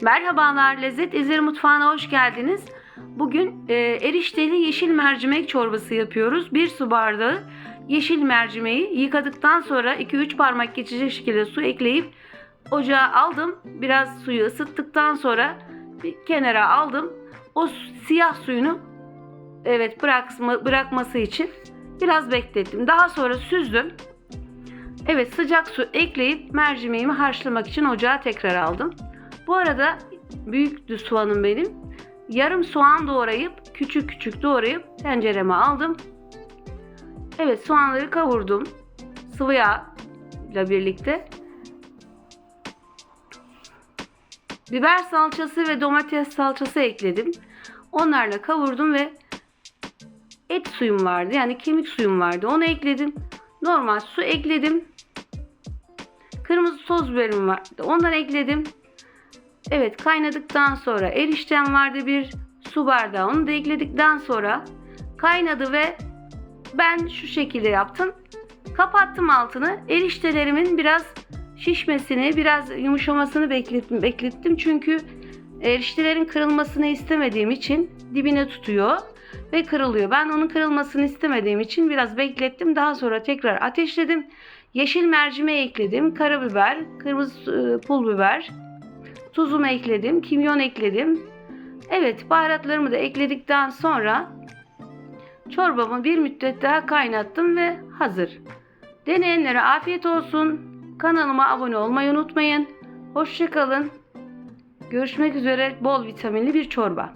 Merhabalar, Lezzet İzleri Mutfağı'na hoş geldiniz. Bugün e, erişteli yeşil mercimek çorbası yapıyoruz. Bir su bardağı yeşil mercimeği yıkadıktan sonra 2-3 parmak geçecek şekilde su ekleyip ocağa aldım. Biraz suyu ısıttıktan sonra bir kenara aldım. O siyah suyunu evet bırakma, bırakması için biraz beklettim. Daha sonra süzdüm. Evet sıcak su ekleyip mercimeğimi haşlamak için ocağa tekrar aldım. Bu arada büyüktü soğanım benim. Yarım soğan doğrayıp küçük küçük doğrayıp tencereme aldım. Evet soğanları kavurdum. Sıvı yağ ile birlikte. Biber salçası ve domates salçası ekledim. Onlarla kavurdum ve et suyum vardı. Yani kemik suyum vardı. Onu ekledim. Normal su ekledim. Kırmızı toz biberim vardı. Onları ekledim. Evet kaynadıktan sonra eriştem vardı bir su bardağı. Onu da ekledikten sonra kaynadı ve ben şu şekilde yaptım. Kapattım altını. Eriştelerimin biraz şişmesini, biraz yumuşamasını beklettim. beklettim. Çünkü eriştelerin kırılmasını istemediğim için dibine tutuyor ve kırılıyor. Ben onun kırılmasını istemediğim için biraz beklettim. Daha sonra tekrar ateşledim. Yeşil mercimeği ekledim. Karabiber, kırmızı e, pul biber, tuzumu ekledim. Kimyon ekledim. Evet baharatlarımı da ekledikten sonra çorbamı bir müddet daha kaynattım ve hazır. Deneyenlere afiyet olsun. Kanalıma abone olmayı unutmayın. Hoşçakalın. Görüşmek üzere bol vitaminli bir çorba.